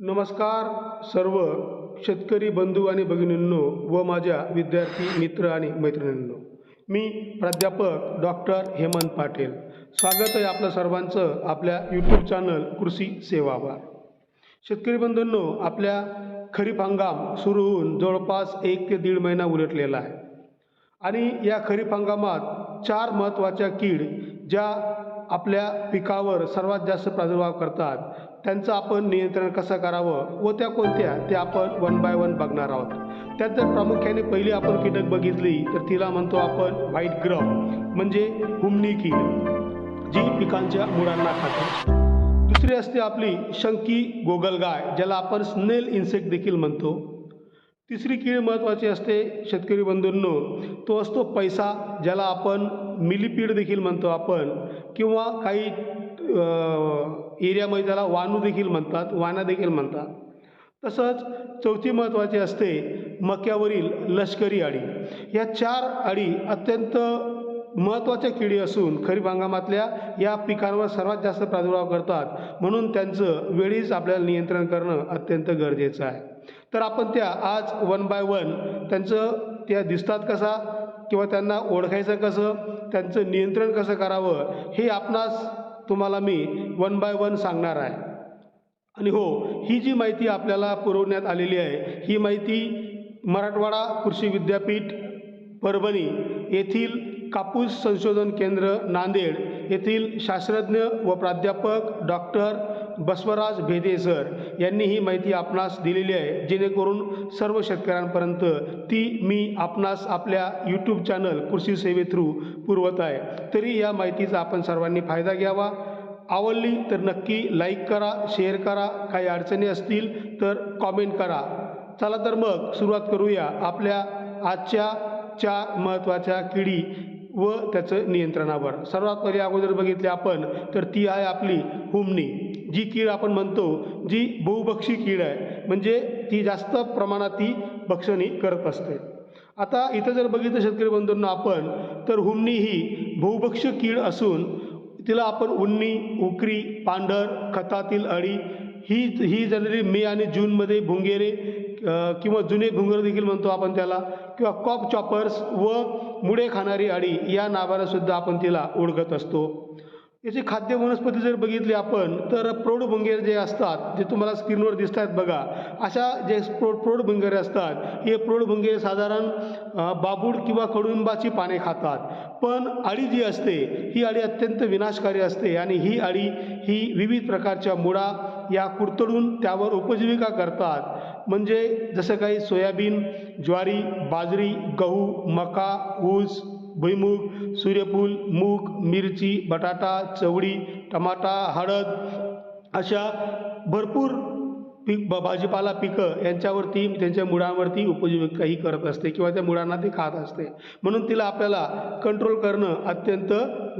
नमस्कार सर्व शेतकरी बंधू आणि भगिनींनो व माझ्या विद्यार्थी मित्र आणि मैत्रिणींनो. मी प्राध्यापक डॉक्टर हेमंत पाटील. स्वागत आहे आपलं सर्वांचं आपल्या यूट्यूब चॅनल कृषी सेवावर. शेतकरी बंधूंनो आपल्या खरीप हंगाम सुरू होऊन जवळपास एक ते दीड महिना उलटलेला आहे. आणि या खरीप हंगामात चार महत्त्वाच्या कीड ज्या आपल्या पिकावर सर्वात जास्त प्रादुर्भाव करतात त्यांचं आपण नियंत्रण कसं करावं व त्या कोणत्या ते आपण वन बाय वन बघणार आहोत. त्यात जर प्रामुख्याने पहिली आपण कीटक बघितली तर तिला म्हणतो आपण व्हाईट ग्रह म्हणजे हुमणी कीड जी पिकांच्या मुळांना खाते. दुसरी असते आपली शंकी गोगलगाय ज्याला आपण स्नेल इन्सेक्ट देखील म्हणतो. तिसरी कीड महत्त्वाची असते शेतकरी बंधूंनो तो असतो पैसा ज्याला आपण मिलीपीड देखील म्हणतो आपण किंवा काही एरियामध्ये त्याला वानू देखील म्हणतात वाना देखील म्हणतात. तसंच चौथी महत्त्वाची असते मक्यावरील लष्करी अळी. या चार अळी अत्यंत महत्त्वाच्या किडी असून खरीप हंगामातल्या या पिकांवर सर्वात जास्त प्रादुर्भाव करतात. म्हणून त्यांचं वेळीच आपल्याला नियंत्रण करणं अत्यंत गरजेचं आहे. तर आपण त्या आज वन बाय वन त्यांचं त्या दिसतात कसा किंवा त्यांना ओळखायचं कसं त्यांचं नियंत्रण कसं करावं हे आपणास तुम्हाला मी वन बाय वन सांगणार आहे. आणि हो ही जी माहिती आपल्याला पुरवण्यात आलेली आहे ही माहिती मराठवाडा कृषी विद्यापीठ परभणी येथील कापूस संशोधन केंद्र नांदेड येथील शास्त्रज्ञ व प्राध्यापक डॉक्टर बसवराज भेदे सर यांनी ही माहिती आपणास दिलेली आहे. जेणेकरून सर्व शेतकऱ्यांपर्यंत ती मी आपणास आपल्या यूट्यूब चॅनल कृषी सेवे थ्रू पुरवत आहे. तरी या माहितीचा आपण सर्वांनी फायदा घ्यावा. आवडली तर नक्की लाईक करा शेअर करा. काही अडचणी असतील तर कॉमेंट करा. चला तर मग सुरुवात करूया आपल्या आजच्या चार महत्त्वाच्या किडी व त्याचं नियंत्रणावर. सर्वात पहिले अगोदर बघितले आपण तर ती आहे आपली हुमणी जी कीड आपण म्हणतो जी बहुभक्षी कीड आहे. म्हणजे ती जास्त प्रमाणात ती भक्षणी करत असते. आता इथं जर बघितलं शेतकरी बंधूंना आपण तर हुमणी ही बहुभक्ष कीड असून तिला आपण उन्नी उकरी पांढर खतातील अळी ही ही जनरली मे आणि जूनमध्ये भुंगेरे किंवा जुने भुंगर देखील म्हणतो आपण त्याला किंवा कॉप चॉपर्स व मुळे खाणारी अळी या नावानं सुद्धा आपण तिला ओळखत असतो. याची खाद्य वनस्पती जर बघितली आपण तर प्रौढभुंगेर जे असतात जे तुम्हाला स्क्रीनवर दिसत आहेत बघा अशा जे प्रो प्रौढभुंगेरे असतात हे प्रौढभुंगेरे साधारण बाबूड किंवा कडुंबाची पाने खातात. पण अळी जी असते ही अळी अत्यंत विनाशकारी असते आणि ही अळी ही विविध प्रकारच्या मुळा या कुरतडून त्यावर उपजीविका करतात. म्हणजे जसं काही सोयाबीन ज्वारी बाजरी गहू मका ऊस भुईमूग सूर्यफूल मूग मिरची बटाटा चवळी टमाटा हळद अशा भरपूर पीक ब- भाजीपाला पिकं यांच्यावरती त्यांच्या मुळांवरती उपजीविका ही करत असते किंवा त्या मुळांना ते खात असते. म्हणून तिला आपल्याला कंट्रोल करणं अत्यंत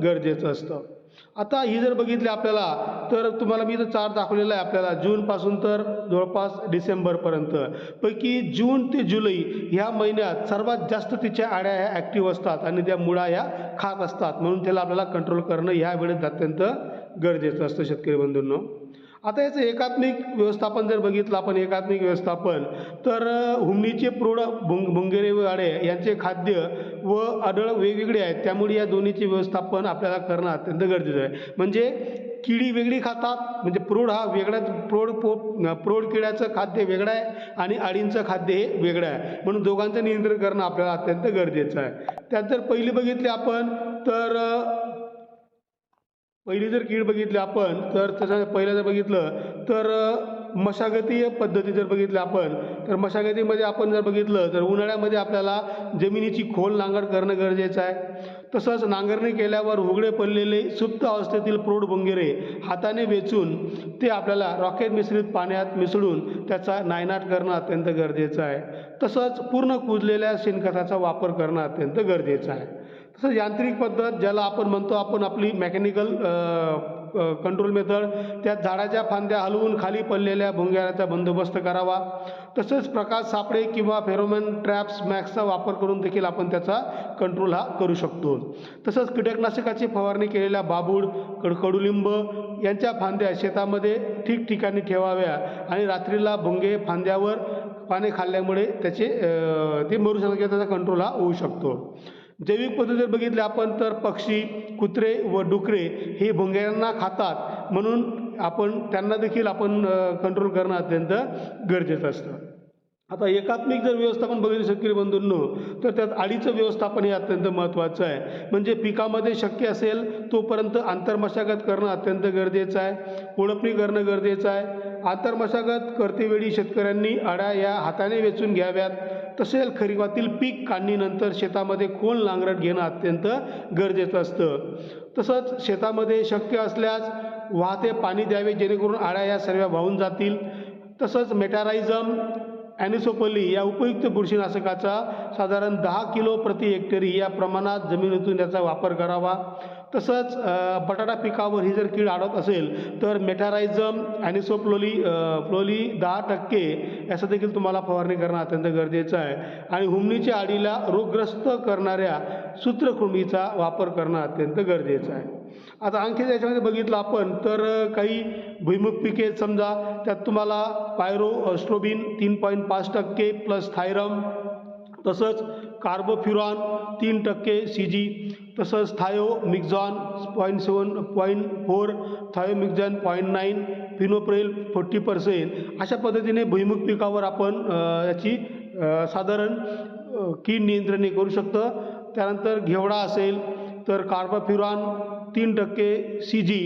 गरजेचं असतं. आता ही जर बघितली आपल्याला तर तुम्हाला मी इथं चार दाखवलेला आहे आपल्याला. जूनपासून तर जवळपास डिसेंबरपर्यंत पैकी जून ते जुलै ह्या महिन्यात सर्वात जास्त तिच्या आड्या ह्या ॲक्टिव्ह असतात आणि त्या मुळा ह्या खात असतात. म्हणून त्याला आपल्याला कंट्रोल करणं ह्या वेळेत अत्यंत गरजेचं असतं शेतकरी बंधूंनो. आता याचं एकात्मिक व्यवस्थापन जर बघितलं आपण एकात्मिक व्यवस्थापन तर हुमणीचे प्रौढ भुंग भुंगेरे वाडे यांचे खाद्य व आढळ वेगवेगळे आहेत. त्यामुळे या दोन्हीचे व्यवस्थापन आपल्याला करणं अत्यंत गरजेचं आहे. म्हणजे किडी वेगळी खातात म्हणजे प्रौढ हा वेगळाच प्रौढ पो प्रौढ किड्याचं खाद्य वेगळं आहे आणि अळींचं खाद्य हे वेगळं आहे. म्हणून दोघांचं नियंत्रण करणं आपल्याला अत्यंत गरजेचं आहे. त्यात जर पहिली बघितली आपण तर पहिली जर कीड बघितली आपण तर त्याच्या पहिलं जर बघितलं तर मशागतीय पद्धती जर बघितल्या आपण तर मशागतीमध्ये आपण जर बघितलं तर उन्हाळ्यामध्ये आपल्याला जमिनीची खोल नांगर करणं गरजेचं आहे. तसंच नांगरणी केल्यावर उघडे पडलेले सुप्त अवस्थेतील प्रौढ भुंगेरे हाताने वेचून ते आपल्याला रॉकेट मिश्रित पाण्यात मिसळून त्याचा नायनाट करणं अत्यंत गरजेचं आहे. तसंच पूर्ण कुजलेल्या शेणखताचा वापर करणं अत्यंत गरजेचं आहे. तसंच यांत्रिक पद्धत ज्याला आपण म्हणतो आपण आपली मेकॅनिकल कंट्रोल मेथड त्यात झाडाच्या फांद्या हलवून खाली पडलेल्या भुंग्याचा बंदोबस्त करावा. तसेच प्रकाश सापळे किंवा फेरोमॅन ट्रॅप्स मॅक्सचा वापर करून देखील आपण त्याचा कंट्रोल हा करू शकतो. तसंच कीटकनाशकाची फवारणी केलेल्या बाबूड कड कडुलिंब यांच्या फांद्या शेतामध्ये ठिकठिकाणी ठेवाव्या आणि रात्रीला भुंगे फांद्यावर पाने खाल्ल्यामुळे त्याचे ते मरू शकतात त्याचा कंट्रोल हा होऊ शकतो. जैविक पद्धतीत बघितले आपण तर पक्षी कुत्रे व डुकरे हे भुंग्यांना खातात. म्हणून आपण त्यांना देखील आपण कंट्रोल करणं अत्यंत गरजेचं असतं. आता एकात्मिक जर व्यवस्थापन बघितलं शेतकरी बंधूंनो तर त्यात आळीचं व्यवस्थापन हे अत्यंत महत्त्वाचं आहे. म्हणजे पिकामध्ये शक्य असेल तोपर्यंत आंतरमशागत करणं अत्यंत गरजेचं आहे. कोळपणी करणं गरजेचं आहे. आंतरमशागत करतेवेळी शेतकऱ्यांनी अड्या या हाताने वेचून घ्याव्यात. तसेच खरीपातील पीक काढणीनंतर शेतामध्ये खोल नांगरट घेणं अत्यंत गरजेचं असतं. तसंच शेतामध्ये शक्य असल्यास वाहते पाणी द्यावे जेणेकरून आळ्या या सर्व वाहून जातील. तसंच मेटारायझम ॲनिसोपली या उपयुक्त बुरशीनाशकाचा साधारण दहा किलो प्रति हेक्टरी या प्रमाणात जमिनीतून याचा वापर करावा. तसंच बटाटा पिकावर ही जर कीड आढळत असेल तर मेटारायझम ॲनिसोप्लोली फ्लोली दहा टक्के याचं देखील तुम्हाला फवारणी करणं अत्यंत गरजेचं आहे. आणि हुमणीच्या आडीला रोगग्रस्त करणाऱ्या सूत्रकृमीचा वापर करणं अत्यंत गरजेचं आहे. आता आणखी याच्यामध्ये बघितलं आपण तर काही भुईमुग पिके समजा त्यात तुम्हाला पायरो स्ट्रोबिन तीन पॉईंट पाच टक्के प्लस थायरम तसंच कार्बोफ्युरॉन तीन टक्के सी जी तसंच thiamethoxam point seven point four thiamethoxam point nine fipronil forty percent. अशा पद्धतीने भुईमुग पिकावर आपण याची साधारण कीड नियंत्रणे करू शकतो. त्यानंतर घेवडा असेल तर कार्बोफ्युरॉन तीन टक्के सी जी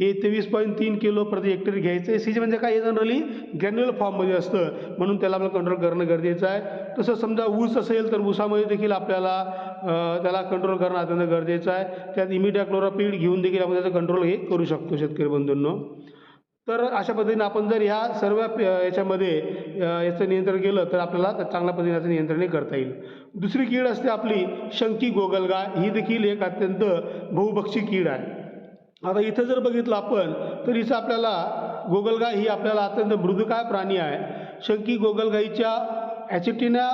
हे तेवीस पॉईंट तीन किलो प्रति हेक्टर घ्यायचं आहे. सी जी म्हणजे काय? जनरली ग्रॅन्युअल फॉर्ममध्ये असतं. म्हणून त्याला आपल्याला कंट्रोल करणं गरजेचं आहे. तसं समजा ऊस असेल तर ऊसामध्ये देखील आपल्याला त्याला कंट्रोल करणं अत्यंत गरजेचं आहे. त्यात इमिडिया क्लोरापीड घेऊन देखील आपण त्याचं कंट्रोल हे करू शकतो शेतकरी बंधूंनो. तर अशा पद्धतीने आपण जर ह्या सर्व याच्यामध्ये याचं नियंत्रण केलं तर आपल्याला चांगल्या पद्धतीने याचं नियंत्रण करता येईल. दुसरी कीड असते आपली शंकी गोगलगाय ही देखील एक अत्यंत बहुभक्षी कीड आहे. आता इथं जर बघितलं आपण तर इथं आपल्याला गोगलगाय ही आपल्याला अत्यंत मृदुकाय प्राणी आहे. शंकी गोगलगाईच्या ॲसिटिना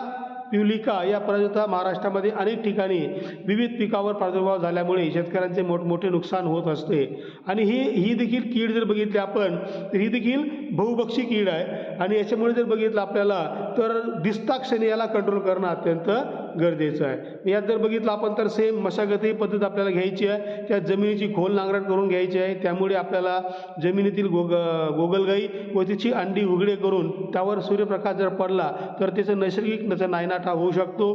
प्युलिका या प्रजाता महाराष्ट्रामध्ये अनेक ठिकाणी विविध पिकावर प्रादुर्भाव झाल्यामुळे शेतकऱ्यांचे मोठमोठे नुकसान होत असते. आणि ही ही देखील कीड जर बघितली आपण तर ही देखील बहुभक्षी कीड आहे. आणि याच्यामुळे जर बघितलं आपल्याला तर दिसताक्षणी याला कंट्रोल करणं अत्यंत गरजेचं आहे. यात जर बघितलं आपण तर सेम मशागत ही पद्धत आपल्याला घ्यायची आहे. त्या जमिनीची खोल नांगरट करून घ्यायची आहे. त्यामुळे आपल्याला जमिनीतील गोग गोगलगाई व तिची अंडी उघडे करून त्यावर सूर्यप्रकाश जर पडला तर त्याचं नैसर्गिक त्याचा नायनाटा होऊ शकतो.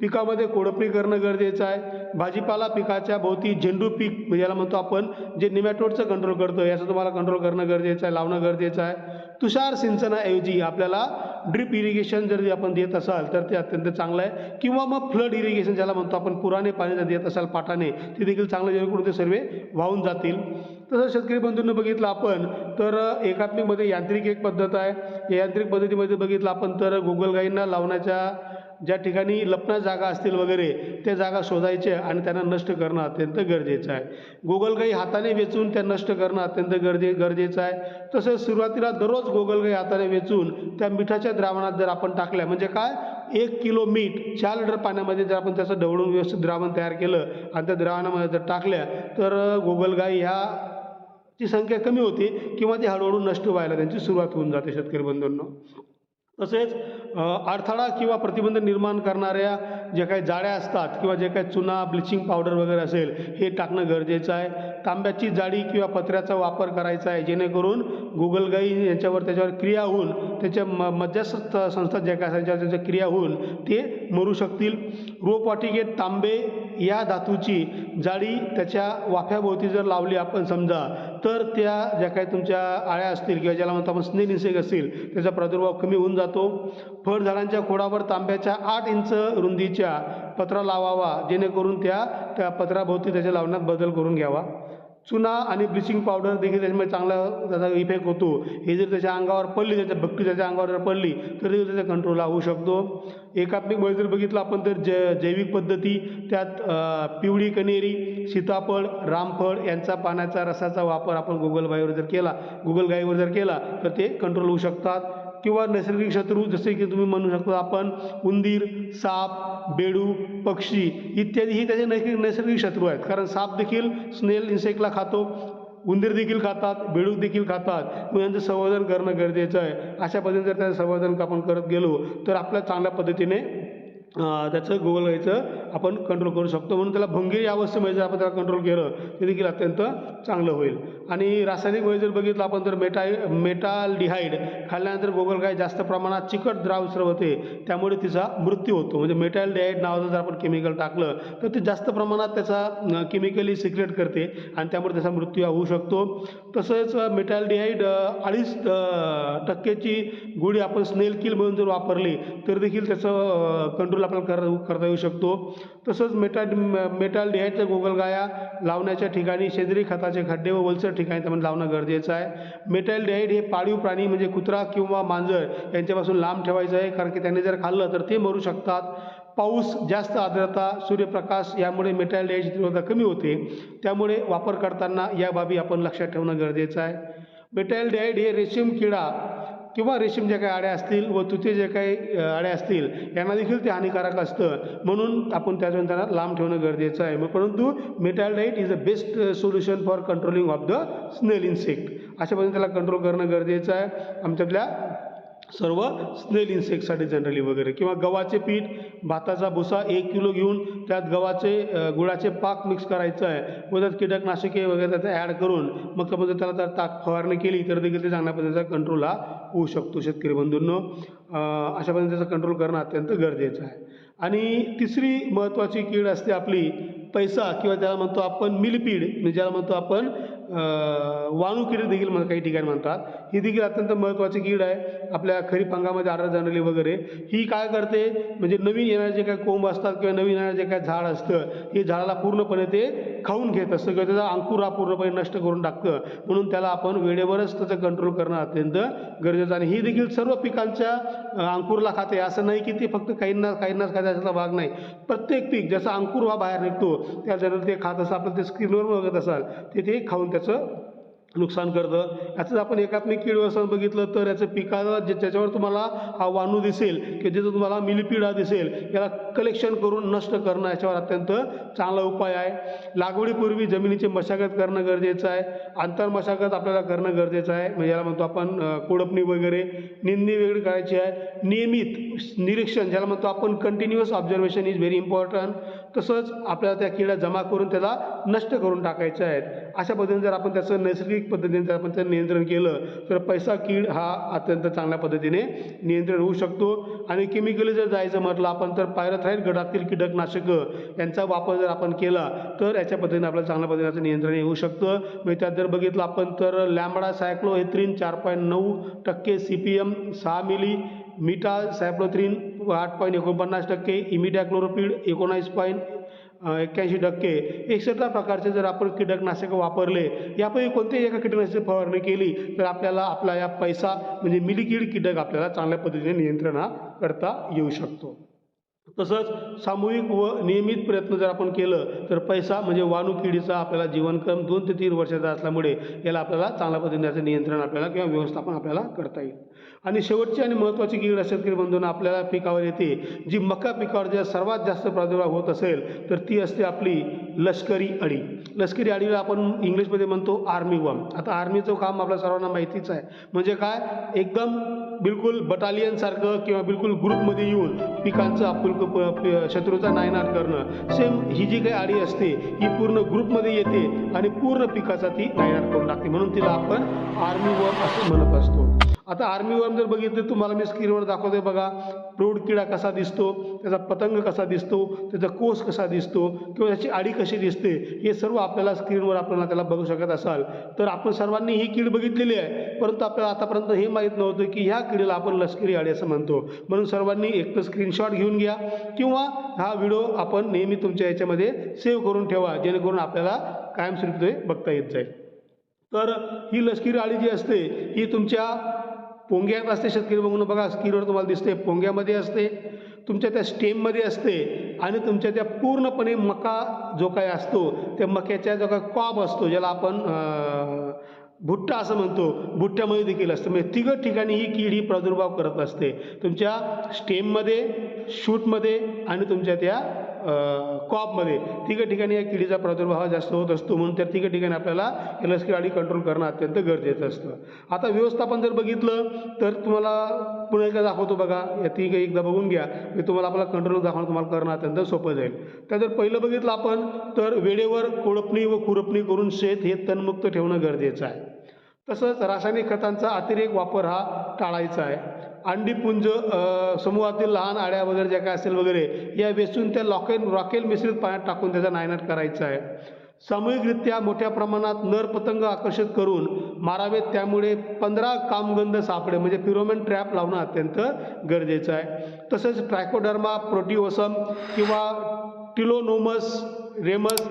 पिकामध्ये कोडपणी करणं गरजेचं आहे. भाजीपाला पिकाच्या भोवती झेंडू पीक म्हणजे याला म्हणतो आपण जे निमॅटोडचं कंट्रोल करतो याचं तुम्हाला कंट्रोल करणं गरजेचं आहे लावणं गरजेचं आहे. तुषार सिंचनाऐवजी आपल्याला ड्रिप इरिगेशन जर आपण देत असाल तर ते अत्यंत चांगलं आहे. किंवा मग फ्लड इरिगेशन ज्याला म्हणतो आपण पुराने पाणी जर देत असाल पाटाने ते देखील चांगलं जेणेकरून ते सर्व वाहून जातील. तसं शेतकरी बंधूंनी बघितलं आपण तर एकात्मिकमध्ये यांत्रिक एक पद्धत आहे. या यांत्रिक पद्धतीमध्ये बघितलं आपण तर गोगलगाईंना लावण्याच्या ज्या ठिकाणी लपणा जागा असतील वगैरे त्या जागा शोधायच्या आणि त्यांना नष्ट करणं अत्यंत गरजेचं आहे. गोगलगाई हाताने वेचून त्या नष्ट करणं अत्यंत गरजे गरजेचं आहे. तसंच सुरुवातीला दररोज गोगलगाई हाताने वेचून त्या मिठाच्या द्रावणात जर आपण टाकल्या म्हणजे काय? एक किलो मीठ चार लिटर पाण्यामध्ये जर आपण त्याचं ढवळून व्यवस्थित द्रावण तयार केलं आणि त्या द्रावणामध्ये जर टाकल्या तर गोगलगाई ह्या ची संख्या कमी होते किंवा ती हळूहळू नष्ट व्हायला त्यांची सुरुवात होऊन जाते शेतकरी बंधूंना. तसेच अडथळा किंवा प्रतिबंध निर्माण करणाऱ्या ज्या काही जाळ्या असतात किंवा जे काही चुना ब्लिचिंग पावडर वगैरे असेल हे टाकणं गरजेचं आहे. तांब्याची जाळी किंवा पत्र्याचा वापर करायचा आहे जेणेकरून गुगलगाई यांच्यावर त्याच्यावर क्रिया होऊन त्याच्या म मध्यस्थ संस्था ज्या काय असायच्या त्याच्या क्रिया होऊन ते मरू शकतील. रोपवाटिकेत तांबे या धातूची जाळी त्याच्या वाफ्याभोवती जर लावली आपण समजा तर त्या ज्या काही तुमच्या आळ्या असतील किंवा ज्याला म्हणतो आपण स्नेल इन्सेक असतील त्याचा प्रादुर्भाव कमी होऊन जातो. फळझाडांच्या खोडावर तांब्याच्या आठ इंच रुंदीच्या पत्रा लावावा जेणेकरून त्या त्या पत्राभोवती त्याच्या लावण्यात बदल करून घ्यावा. चुना आणि ब्लिचिंग पावडर देखील त्याच्यामध्ये चांगला त्याचा इफेक्ट होतो. हे जर त्याच्या अंगावर पडली त्याच्या भक्ती त्याच्या अंगावर जर पडली तर त्याचा कंट्रोल होऊ शकतो. एकात्मिक जर बघितलं आपण तर ज जैविक पद्धती त्यात पिवळी कनेरी सीताफळ रामफळ यांचा पाण्याचा रसाचा वापर आपण गुगल बाईवर जर केला गुगल गाईवर जर केला तर ते कंट्रोल होऊ शकतात. किंवा नैसर्गिक शत्रू जसे की तुम्ही म्हणू शकता आपण उंदीर साप बेडू पक्षी इत्यादी ही त्याचे नैसर्गिक नैसर्गिक शत्रू आहेत. कारण साप देखील स्नेल इन्सेक्टला खातो उंदीर देखील खातात बेडूक देखील खातात. मग यांचं संवर्धन करणं गरजेचं आहे. अशा पद्धतीने जर त्याचं संवर्धन आपण करत गेलो तर आपल्या चांगल्या पद्धतीने त्याचं त्याचं व्हायचं आपण कंट्रोल करू शकतो. म्हणून त्याला भंगेरी अवस्थेमध्ये म्हणजे जर आपण त्याला कंट्रोल केलं ते देखील अत्यंत चांगलं होईल. आणि रासायनिकमध्ये जर बघितलं आपण तर मेटाय मेटालडिहाईड खाल्ल्यानंतर गोगलगाय जास्त प्रमाणात चिकट द्राव स्रवते त्यामुळे तिचा मृत्यू होतो. म्हणजे मेटालडिहाईड नावाचं जर आपण केमिकल टाकलं तर ते जास्त प्रमाणात त्याचा केमिकली सिक्रेट करते आणि त्यामुळे त्याचा मृत्यू होऊ शकतो. तसंच मेटालडिहाईड अडीच टक्केची टक्क्याची गोळी आपण स्नेल किल म्हणून जर वापरली तर देखील त्याचं कंट्रोल आपल्याला कर करता येऊ शकतो. तसंच मेटा मेटालडिहाईडच्या गोगलगाया लावण्याच्या ठिकाणी सेंद्रिय खताचे खड्डे व वलसर ठिकाणी त्यामध्ये लावणं गरजेचं आहे. मेटालडिहाईड हे पाळीव प्राणी म्हणजे कुत्रा किंवा मांजर यांच्यापासून लांब ठेवायचं आहे कारण की त्यांनी जर खाल्लं तर ते मरू शकतात. पाऊस जास्त आर्द्रता सूर्यप्रकाश यामुळे मेटालडिहाईडची तीव्रता कमी होते. त्यामुळे वापर करताना या बाबी आपण लक्षात ठेवणं गरजेचं आहे. मेटालडिहाईड हे रेशीम किडा किंवा रेशीम ज्या काही आड्या असतील व तुते जे काही आड्या असतील यांना देखील ते हानिकारक असतं. म्हणून आपण त्याच्यावर त्यांना लांब ठेवणं गरजेचं आहे. मग परंतु metaldehyde is the best solution for controlling of the snail insect अशा पद्धतीने त्याला कंट्रोल करणं गरजेचं आहे. आमच्यातल्या सर्व स्नेल इन्सेक्टसाठी जनरली वगैरे. किंवा गव्हाचे पीठ भाताचा भुसा एक किलो घेऊन त्यात गव्हाचे गुळाचे पाक मिक्स करायचं आहे. व त्यात कीटकनाशके वगैरे त्याचं ॲड करून मग समजा त्याला जर ताक फवारणी केली तर देखील ते चांगल्या पद्धतीचा कंट्रोल हा होऊ शकतो शेतकरी बंधूंनो. अशा पद्धतीने त्याचा कंट्रोल करणं अत्यंत गरजेचं आहे. आणि तिसरी महत्त्वाची कीड असते आपली पैसा किंवा त्याला म्हणतो आपण मिलपीड म्हणजे ज्याला म्हणतो आपण वाणू देखील म्हण काही ठिकाणी म्हणतात. ही देखील अत्यंत महत्त्वाची कीड आहे. आपल्या खरीप हंगामध्ये आढळ जाणारी वगैरे. ही काय करते? म्हणजे नवीन येणारे जे काही कोंब असतात किंवा नवीन येणारे जे काही झाड असतं हे झाडाला पूर्णपणे ते खाऊन घेत असतं किंवा त्याचा अंकुर हा पूर्णपणे नष्ट करून टाकतं. म्हणून त्याला आपण वेळेवरच त्याचं कंट्रोल करणं अत्यंत गरजेचं आणि ही देखील सर्व पिकांच्या अंकुरला खाते. असं नाही की ते फक्त काहींना काहींनाच खाते असा भाग नाही. प्रत्येक पीक जसा अंकुर हा बाहेर निघतो त्या जनरल ते खात असं आपण ते स्क्रीनवर बघत असाल ते ते खाऊन त्याचं नुकसान करतं. याचंच आपण एकात्मिक कीड व्यवस्थापन बघितलं तर याचं पिकाला जे त्याच्यावर तुम्हाला हा वाणू दिसेल की ज्याचं तुम्हाला मिलिपिडा दिसेल याला कलेक्शन करून नष्ट करणं याच्यावर अत्यंत चांगला उपाय आहे. लागवडीपूर्वी जमिनीची मशागत करणं गरजेचं आहे. आंतर मशागत आपल्याला करणं गरजेचं आहे. म्हणजे याला म्हणतो आपण कोडपणी वगैरे. निंदणी वेगळी करायची आहे. नियमित निरीक्षण ज्याला म्हणतो आपण continuous observation is very important तसंच आपल्याला त्या किड्या जमा करून त्याला नष्ट करून टाकायचे आहेत. अशा पद्धतीने जर आपण त्याचं नैसर्गिक पद्धतीने जर आपण त्याचं नियंत्रण केलं तर पैसा कीड हा अत्यंत चांगल्या पद्धतीने नियंत्रण होऊ शकतो. आणि केमिकली जर जायचं म्हटलं आपण तर पायरथाईड गटातील कीटकनाशकं यांचा वापर जर आपण केला तर याच्या पद्धतीने आपल्याला चांगल्या पद्धतीने नियंत्रण येऊ शकतं. म्हणजे त्यात जर बघितलं आपण तर लॅम्बडा सायक्लोहेथ्रीन चार पॉईंट नऊ टक्के सी पी एम सहा मिली मिटा सायक्लोथ्रिन आठ पॉईंट एकोणपन्नास टक्के इमिडॅक्लोरोपीड एकोणावीस पॉईंट एक्क्याऐंशी टक्के. एक्सेट्रा प्रकारचे जर आपण कीटकनाशकं वापरले यापैकी कोणत्याही एका कीटकनाशक फवारणी केली तर आपल्याला आपला या पैसा म्हणजे मिलीकीड कीटक आपल्याला चांगल्या पद्धतीने नियंत्रण हा करता येऊ शकतो. तसंच सामूहिक व नियमित प्रयत्न जर आपण केलं तर पैसा म्हणजे वाणू किडीचा आपल्याला जीवनक्रम दोन ते तीन वर्षाचा असल्यामुळे याला आपल्याला चांगल्या पद्धतीने याचं नियंत्रण आपल्याला किंवा व्यवस्थापन आपल्याला करता येईल. आणि शेवटची आणि महत्त्वाची कीड शेतकरी बंधूंना आपल्याला पिकावर येते. जी मका पिकावर ज्या सर्वात जास्त प्रादुर्भाव होत असेल तर ती असते आपली लष्करी अळी. लष्करी अळीला आपण इंग्लिशमध्ये म्हणतो आर्मी वम आता आर्मीचं काम आपल्या सर्वांना माहितीच आहे. म्हणजे काय? एकदम बिलकुल बटालियनसारखं किंवा बिलकुल ग्रुपमध्ये येऊन पिकांचं आपुलक शत्रूचा नायनाट करणं. सेम ही जी काही आळी असते ही पूर्ण ग्रुपमध्ये येते आणि पूर्ण पिकाचा ती नायनाट करून टाकते. म्हणून तिला आपण आर्मी वम असं म्हणत असतो. आता आर्मी वर्म जर बघितलं तुम्हाला मी स्क्रीनवर दाखवतोय बघा. प्रौढ किडा कसा दिसतो त्याचा पतंग कसा दिसतो त्याचा कोस कसा दिसतो किंवा त्याची आडी कशी दिसते हे सर्व आपल्याला स्क्रीनवर आपल्याला त्याला बघू शकत असाल. तर आपण सर्वांनी ही कीड बघितलेली आहे परंतु आपल्याला आतापर्यंत हे माहीत नव्हतं की ह्या किडीला आपण लष्करी आडी असं म्हणतो. म्हणून सर्वांनी एक तर स्क्रीनशॉट घेऊन घ्या किंवा हा व्हिडिओ आपण नेहमी तुमच्या याच्यामध्ये सेव्ह करून ठेवा जेणेकरून आपल्याला कायमस्वरूपी बघता येत जाईल. तर ही लष्करी आळी जी असते ही तुमच्या पोंग्यात असते शेतकरी बघून बघा स्क्रीनवर तुम्हाला दिसते पोंग्यामध्ये असते तुमच्या त्या स्टेममध्ये असते आणि तुमच्या त्या पूर्णपणे मका जो काय असतो त्या मक्याच्या जो काय कॉब असतो ज्याला आपण भुट्टा असं म्हणतो भुट्ट्यामध्ये देखील असतं. म्हणजे तिघं ठिकाणी ही कीड ही प्रादुर्भाव करत असते. तुमच्या स्टेममध्ये शूटमध्ये आणि तुमच्या त्या कॉपमध्ये तिघं ठिकाणी या किडीचा प्रादुर्भाव हा जास्त होत असतो म्हणून त्या तिघं ठिकाणी आपल्याला या लष्करी आळी कंट्रोल करणं अत्यंत गरजेचं असतं. आता व्यवस्थापन जर बघितलं तर तुम्हाला पुन्हा एकदा दाखवतो बघा. या तिघं एकदा बघून घ्या. मी तुम्हाला आपला कंट्रोल दाखवणं तुम्हाला करणं अत्यंत सोपं जाईल. त्या जर पहिलं बघितलं आपण तर वेळेवर कोळपणी व खुरपणी करून शेत हे तणमुक्त ठेवणं गरजेचं आहे. तसंच रासायनिक खतांचा अतिरेक वापर हा टाळायचा आहे. अंडीपुंज समूहातील लहान आड्या वगैरे ज्या काय असेल वगैरे या वेचून त्या लॉकेल रॉकेल मिश्रित पाण्यात टाकून त्याचा नायनाट करायचा आहे. सामूहिकरित्या मोठ्या प्रमाणात नर पतंग आकर्षित करून मारावेत त्यामुळे पंधरा कामगंध सापडे म्हणजे फिरोमेन ट्रॅप लावणं अत्यंत गरजेचं आहे. तसंच ट्रायकोडर्मा प्रोटिओसम किंवा टिलोनोमस रेमस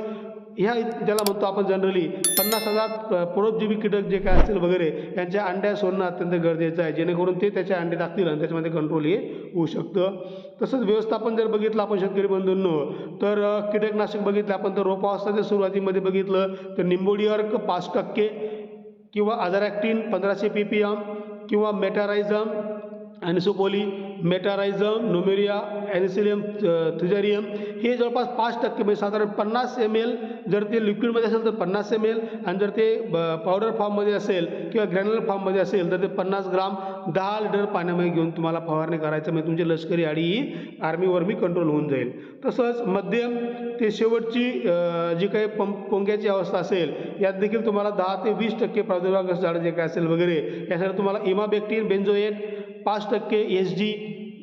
ह्या ज्याला म्हणतो आपण जनरली पन्नास हजार परोपजीवी कीटक जे काय असतील वगैरे यांच्या अंड्या सोडणं अत्यंत गरजेचं आहे. जेणेकरून ते त्याचे अंडे टाकतील आणि त्याच्यामध्ये कंट्रोल हे होऊ शकतं. तसंच व्यवस्थापन जर बघितलं आपण शेतकरी बंधूंनो तर कीटकनाशक बघितलं आपण तर रोपावस्थाच्या सुरुवातीमध्ये बघितलं तर निंबोडी अर्क पाच टक्के किंवा अझरॅक्टिन पंधराशे पी पी एम किंवा मेटारायझम ॲनिसोपोली मेटारायझम नोमेरिया ॲनिसिलियम थ्रिजारियम हे जवळपास पाच टक्के म्हणजे साधारण पन्नास एम एल जर ते लिक्विडमध्ये असेल तर पन्नास एम एल आणि जर ते पावडर फॉर्ममध्ये असेल किंवा ग्रॅन्युलर फॉर्ममध्ये असेल तर ते पन्नास ग्राम दहा लिटर पाण्यामध्ये घेऊन तुम्हाला फवारणी करायचं म्हणजे तुमची लष्करी आडी ही आर्मीवर मी कंट्रोल होऊन जाईल. तसंच मध्यम ते शेवटची जी काही पं पोंग्याची अवस्था असेल यात देखील तुम्हाला दहा ते वीस टक्के प्रादुर्भाव झाडं जे काय असेल वगैरे यासाठी तुम्हाला इमाबेक्टिन बेन्झोएट पाच टक्के एस जी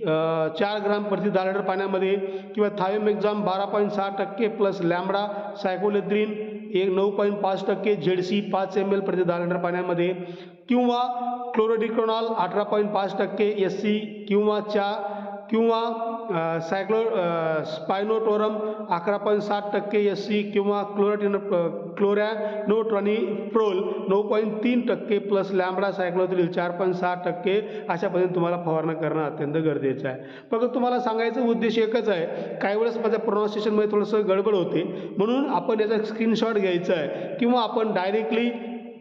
चार ग्राम प्रति दहा लिटर पाण्यामध्ये किंवा थायोमेक्झाम बारा पॉईंट सहा टक्के प्लस लॅम्बडा सायकोलेद्रीन एक नऊ पॉईंट पाच टक्के झेडसी पाच एम एल प्रति दहा लिटर पाण्यामध्ये किंवा क्लोरोडिक्रोनॉल अठरा पॉईंट पाच टक्के एस सी किंवा चा किंवा सायक्लो स्पायनोटोरम अकरा पॉईंट सात टक्के एस सी किंवा क्लोराटिन क्लोरॅनोट्रॉनी प्रोल नऊ पॉईंट तीन टक्के प्लस लॅम्बडा सायक्लोथ्रिल चार पॉईंट सहा टक्के अशा पद्धतीने तुम्हाला फवारणा करणं अत्यंत गरजेचं आहे. फक्त तुम्हाला सांगायचं उद्देश एकच आहे काही वेळेस माझ्या प्रोनाऊन्सिएशनमध्ये थोडंसं गडबड होते म्हणून आपण याचा स्क्रीनशॉट घ्यायचा आहे किंवा आपण डायरेक्टली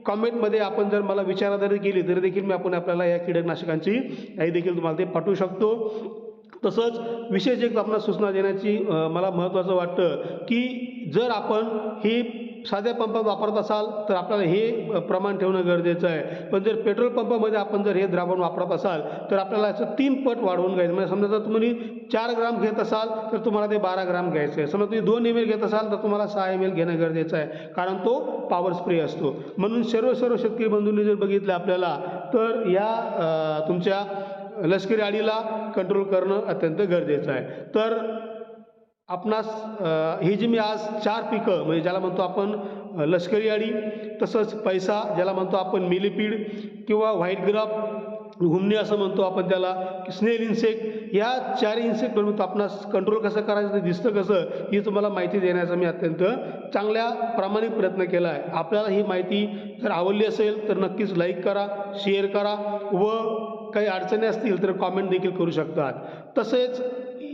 कॉमेंटमध्ये आपण जर मला विचारा जरी केली तरी देखील मी आपण आपल्याला या कीटकनाशकांची काही देखील तुम्हाला ते पाठवू शकतो. तसंच विशेष एक आपल्याला सूचना देण्याची मला महत्त्वाचं वाटतं की जर आपण ही साध्या पंप वापरत असाल तर आपल्याला हे प्रमाण ठेवणं गरजेचं आहे. पण जर पेट्रोल पंपामध्ये आपण जर हे द्रावण वापरत असाल तर आपल्याला याचं तीन पट वाढवून घ्यायचं. म्हणजे समजा जर तुम्ही चार ग्राम घेत असाल तर तुम्हाला ते बारा ग्राम घ्यायचं आहे. समजा तुम्ही दोन एम एल घेत असाल तर तुम्हाला सहा एम एल घेणं गरजेचं आहे. कारण तो पॉवर स्प्रे असतो. म्हणून सर्व सर्व शेतकरी बंधूंनी जर बघितलं आपल्याला तर या तुमच्या लष्करी आडीला कंट्रोल करणं अत्यंत गरजेचं आहे. तर आपणास ही जी मी आज चार पिकं म्हणजे ज्याला म्हणतो आपण लष्करी आडी तसंच पैसा ज्याला म्हणतो आपण मिलीपीड किंवा व्हाईट ग्राफ घुमणे असं म्हणतो आपण त्याला स्नेल इन्सेक्ट या चारही इन्सेक्टवरून आपणास कंट्रोल कसं करायचं ते दिसतं कसं ही तुम्हाला माहिती देण्याचा मी अत्यंत चांगल्या प्रामाणिक प्रयत्न केला आहे. आपल्याला ही माहिती जर आवडली असेल तर नक्कीच लाईक करा शेअर करा व काही अडचणी असतील तर कॉमेंट देखील करू शकतात. तसेच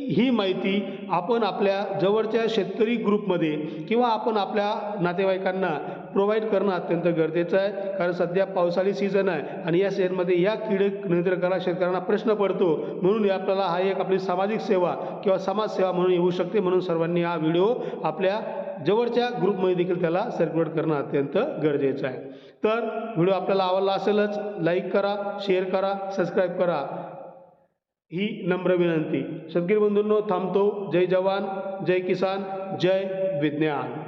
ही माहिती आपण आपल्या जवळच्या शेतकरी ग्रुपमध्ये किंवा आपण आपल्या नातेवाईकांना प्रोव्हाइड करणं अत्यंत गरजेचं आहे. कारण सध्या पावसाळी सीझन आहे आणि या सीझनमध्ये या क्रीडक नियंत्रण करा शेतकऱ्यांना प्रश्न पडतो. म्हणून हे आपल्याला हा एक आपली सामाजिक सेवा किंवा समाजसेवा म्हणून येऊ शकते. म्हणून सर्वांनी हा व्हिडिओ आपल्या जवळच्या ग्रुपमध्ये देखील त्याला सर्क्युलेट करणं अत्यंत गरजेचं आहे. तर व्हिडिओ आपल्याला आवडला असेलच लाईक करा शेअर करा सबस्क्राईब करा. ही नम्र विनंती. शेतकरी बंधूंनो थांबतो. जय जवान जय किसान जय विज्ञान.